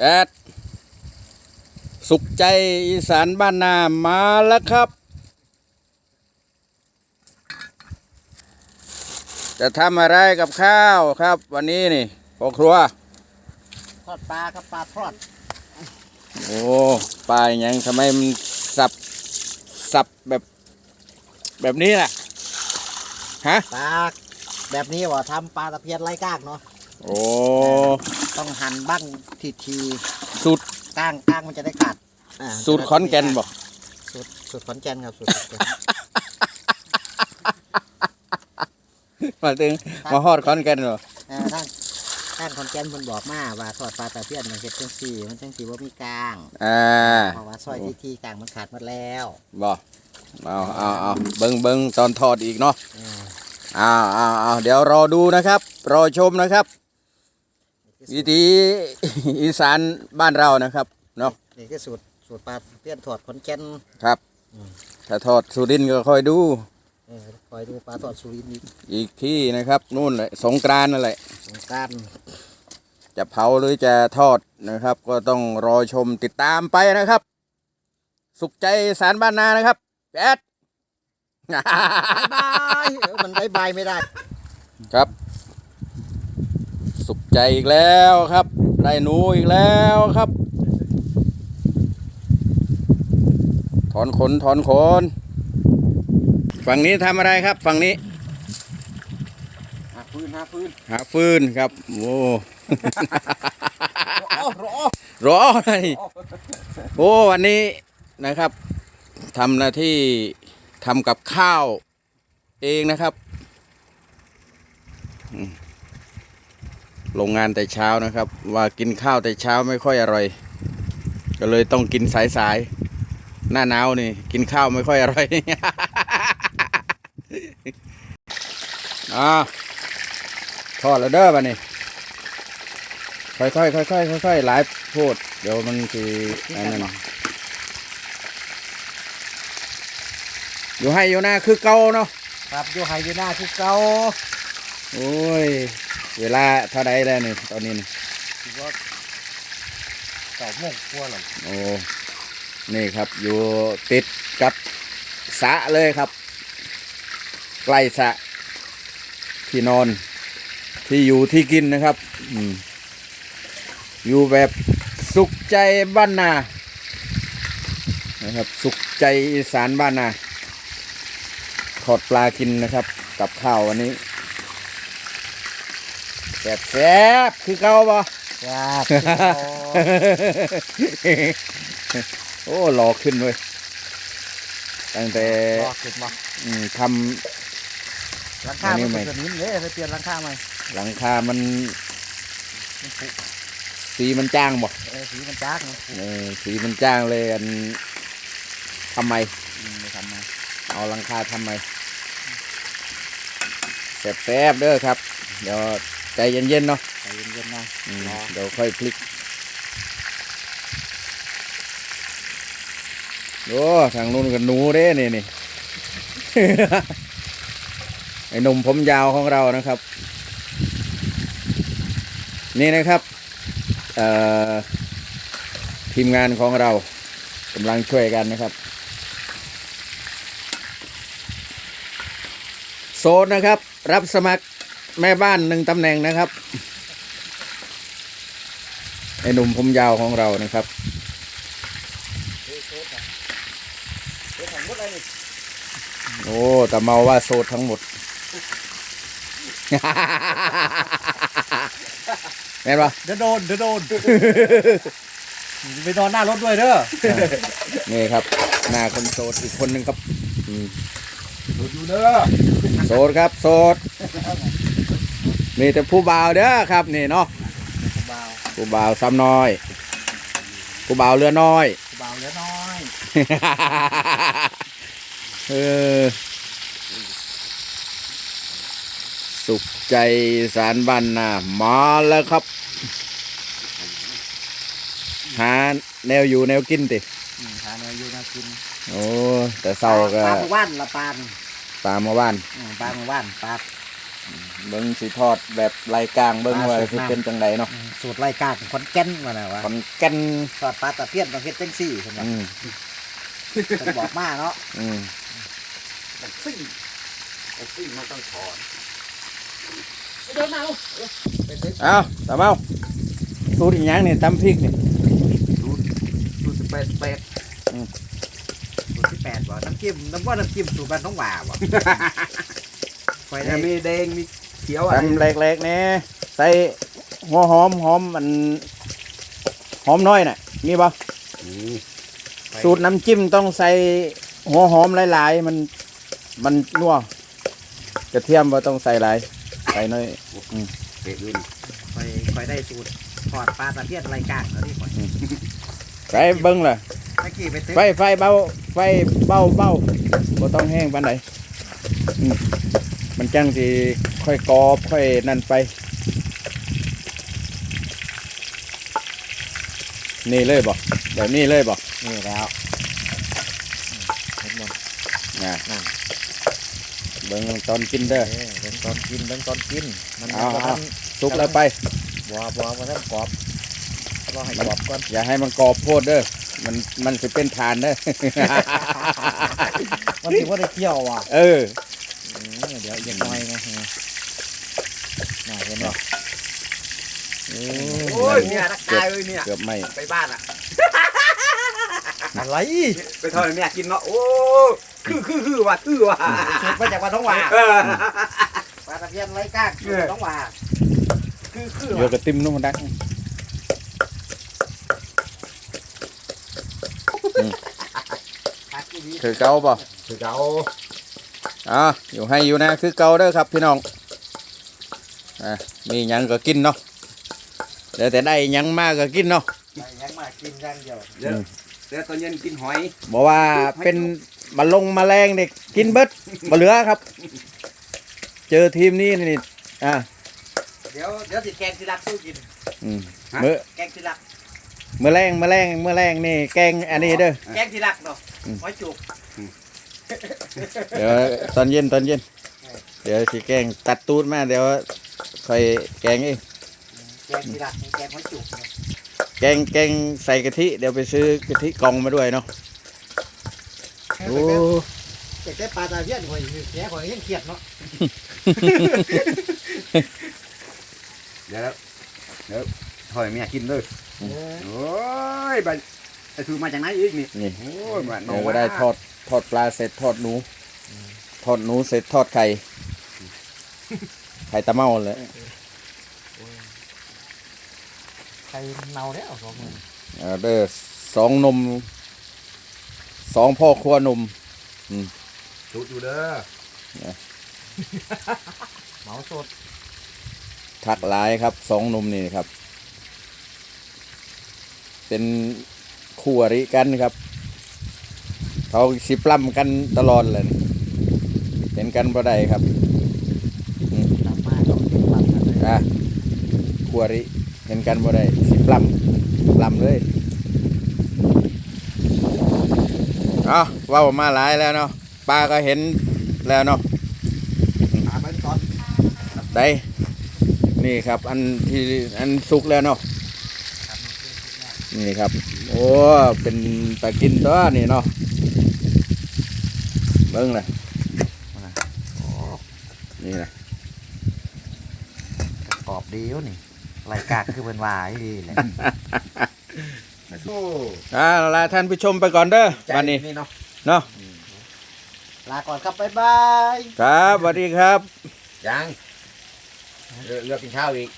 แอดสุขใจอีสานบ้านนามาแล้วครับ จะทำอะไรกับข้าวครับ วันนี้นี่พ่อครัวทอดปลาครับปลาทอดโอ้ปลาอย่างยังทำไมมันสับสับแบบ แบบนี้ล่ะฮะปลาแบบนี้ว่าทำปลาตะเพียนไร้กล้างเนาะ โอ้ต้องหั่นบ้างทีทีสูตรๆกล้างกล้างมันจะได้ขาดอ่าสูตรขอนแก่นบอกสูตรสูตรขอนแก่นครับสูตรขอนแก่นมาถึงมาฮอดขอนแก่นเหรออ่าท่านท่านขอนแก่นมันบอกมาว่าทอดปลาตะเพียนมันเห็ดจังสี่มันจังสี่ว่ามีกล้างอ่าเพราะว่าซอยทีทีๆกล้างมันขาดหมดแล้วบอกเอาเอาเอาเบิ้งเบิ้งตอนทอดอีกเนาะอ่าเอาเอาเอาเดี๋ยวรอดูนะครับ รอชมนะครับ วิถีอีสานบ้านเรานะครับเนาะนี่คือสูตรสูตรปลาตะเพียนทอดขอนแก่นครับอืมถ้าทอดสุรินทร์ก็ค่อยดูเออคอยดูปลาทอดสุรินทร์อีกอีกที่นะครับนู่นแหละสงกรานต์นั่นแหละสงกรารจะเผาหรือจะทอดนะครับ ก็ต้องรอชมติดตามไปนะครับ สุขใจสารบ้านนานะครับแอดบายเออมันบายบายไม่ได้ ครับ สุขใจอีกแล้วครับ ได้หนูอีกแล้วครับ ถอนขนถอนขน ฝั่งนี้ทำอะไรครับ ฝั่งนี้ หาฟืนหาฟืนหาฟืนครับ โอ้ รอรอรออะไรโอ้วันนี้นะครับทำหน้าที่ทำกับข้าวเองนะครับ อืม โรงงานแต่เช้านะครับ ว่ากินข้าวแต่เช้าไม่ค่อยอร่อย ก็เลยต้องกินสายๆหน้าหนาวนี่ กินข้าวไม่ค่อยอร่อยอ่าทอดแล้วเด้อบันนี้ค่อยๆค่อยๆค่อยๆหลายโพดเดี๋ยวมันคืออันนั้นอยู่ให้อยู่หน้าคือเก่าเนาะครับอยู่ไฮยูน่าคือเก่าโอ้ย เวลาเท่าใดแล้วนี่ตอนนี้นี่คิดว่าเก่าโมงกลัวหรอโอ้นี่ครับอยู่ติดกับสระเลยครับ ใกล้สระที่นอนที่อยู่ที่กินนะครับอืมอยู่แบบสุขใจบ้านนานะครับ สุขใจอีสานบ้านนาทอดปลากินนะครับ กับข้าววันนี้ แซ่บแซ่บๆคือเก่าบ่ครับโอ้หลอกขึ้นเว้ยตั้งแต่รอขึ้นมาอืมทหลังคาอันนี้มันไหมเป็นสนิมเลยไปเปลี่ยนหลังคาใหม่ำหลังคามันมันผุสีมันจ้างบ่เออสีมันจ้ากมันผุเออสีมันจ้างเลยอันทำไมอืมไปทำมาเอาหลังคาทำไมแสบๆเด้อครับเดี๋ยว ใจเย็นๆเนาะใจเย็นๆหน่อยอืมรอเดี๋ยวค่อยพลิกโอ้ทางนู้นก็หนูเด้นี่นี่ ไอ้หนุ่มผมยาวของเรานะครับ นี่นะครับเอ่อทีมงานของเรากำลังช่วยกันนะครับ โซนนะครับ รับสมัคร แม่บ้านหนึ่งตำแหน่งนะครับไอ้หนุ่มผมยาวของเรานะครับเฮ้ยโซ่ครับเฮ้ยถังมดอะไรนี่โอ้แต่เมาว่าโซดทั้งหมดแม่นปะเดี๋ยวโดนเดี๋ยวโดนไปนอนหน้ารถด้วยเด้อนี่ครับ หน้าคนโสดอีกคนหนึ่งครับอืมดูดูเด้อโสดครับโสด มีแต่ผู้บ่าวเด้อครับนี่เนาะเบาผู้บ่าวซ้ำน้อย ผู้บ่าวเรือน้อยเบาเหลือน้อยเออสุขใจสารบ้านนามาแล้วครับ หาแนวอยู่แนวกินติอืมทานอายุน่ากิน โอ้แต่เศร้าก็ปลาหมู่บ้านละปานตามมาบ้านอืมปลาหมู่บ้านปลา เบิ้งสิทอดแบบรายกลางเบิ้งว่าสิเป็นจังไดเนาะอืมสูตรไล่กาดของคนแก่นมาแล้ววะขอนแก่นทอดปลาตะเพียนต้องเฮ็ดจังซี่เพิ่นว่าอืมเพิ่นบอกมาเนาะอืมจังซี่ไอ้ที่มันต้องถอนเดินมาลูกไปซื้อเอาตามเอาสูตรอีหยังนี่ตำพริกนี่ดูสิบแปดแปดสูตรที่แปดบ่น้ำจิ้มน้ำว่าน้ำจิ้มสูตรบ้านน้องหว่าบ่ ไฟได้เนี่ยมีแดงมีเขียวอะไรตำเล็กๆนี่ใส่หัวหอมหอมมันหอมน้อยน่ะมีบ่นี่สูตรน้ำจิ้มต้องใส่หัวหอมหลายๆ มันมันนัวกระเทียมว่าต้องใส่หลายใส่น้อยเป็ดด้วยนี่ไฟไฟได้สูตรทอดปลาตะเพียนไล่กาดแล้วนี่ข่อยใส่เบิ้งเลยเมื่อกี้ไปซื้อไฟไฟเบาไฟเบาเบาบ่ต้องแห้งปานใดอื มมันจังสิค่อยกรอบค่อยนั่นไป นี่เลยบ่แบบนี้เลยบ่นี่แล้วเห็นบ่นะนั่นเบิ่งตอนกินเด้อเออเบิ่งตอนกินเบิ่งตอนกิน มันเอาบ่เอาทันสุกแล้วไป บัวบัวมันทันกรอบรอให้กรอบก่อนอย่าให้มันกรอบโพดเด้อมันมันสิเป็นฐานเด้อ มันสิว่าได้เคี่ยวว่ะเออ อืมเดี๋ยวอีกหน่อยนะฮะน่าเห็นบ่โอ้ยเนี่ยรักตายเลยเนี่ยเกือบไม่ไปบ้านอะอะไรไปทอดให้แม่กินเนาะโอ้คือคือคือว่ะคือว่ะสูตรมาจากวัดท้องหว่าเออปลาตะเพียนไร้ก้างสูตรท้องหว่าคือคือเดี๋ยวกระติมนุ่มดักปลาที่ดีคือเก่าป่ะคือเขา อ่าอยู่ให้อยู่นะคือเก่าเด้อครับพี่น้องอ่ามีหยังก็กินเนาะเดี๋ยวแต่ได้หยังมากก็กินเนาะไปยังมากินอย่างเดียวเดี๋ยวเดี๋ยวตอนเย็นกินหอยบอกว่าเป็นมาลงมาแรงเด็กกินเบิดมาเหลือครับ เจอทีมนี้นี่อ่าเดี๋ยวเดี๋ยวสิแกงสิรักสู้กินอืมเมื่อแกงสิรักเมื่อแรงเมื่อแรงเมื่อแรงนี่แกงอันนี้เด้อแกงสิรักเนาะอืมหอยจุก เดี๋ยวตอนเย็นตอนเย็น เดี๋ยวสิแกงตัดตูดมาเดี๋ยวค่อยแกงเองแกงสิรักแกงหอยจุกเนี่ยแกงแกงใส่กะทิเดี๋ยวไปซื้อกะทิกองมาด้วยเนาะโอ้เจ็บได้ปลาตะเพียนข่อยเสียข่อยยังเครียดเนาะเดี๋ยวเดี๋ยวทอดให้แม่กินเลยเออโอ้ยไป ไอ้ถือมาจากไหนอีกนี่นี่โอ้ยบ้านน้เดี๋อยวงก็ได้ทอดทอดปลาเสร็จทอดหนูทอดหนูเสร็จทอดไข่ไข่ตะเมาเลยใครเนาแล้วสองมือเออเด้อสองนมสองพ่อครัวนมจุดอยู่เด้อเหมาสดทักหลายครับสองนมนี่ครับ เป็น คู่อริกันครับ เขาสิปล้ำกันตลอดเลยเป็นกันบ่ได้ครับนำมาต้องกินปลากันเลยอะคู่อริเห็นกันบ่ได้สิปล้ำปล้ำเลยเอาเว่ามาหลายแล้วเนาะป้าก็เห็นแล้วเนาะหาไปก่อนได้นี่ครับ อันที่อันสุกแล้วเนาะ นี่ครับ โอ้ เป็นตะกินตัวนี่เนาะเบิ้งเลยนี่นะกรอบดีอยู่นี่รายการคือเป็นว่าอีดีเลยโอ้อ่าลาท่านผู้ชมไปก่อนเด้อใจวันนี้นี่เนาะเนาะลาก่อนครับบ๊ายบาย ครับสวัสดีครับ ยังเรือเรือกินข้าวอีก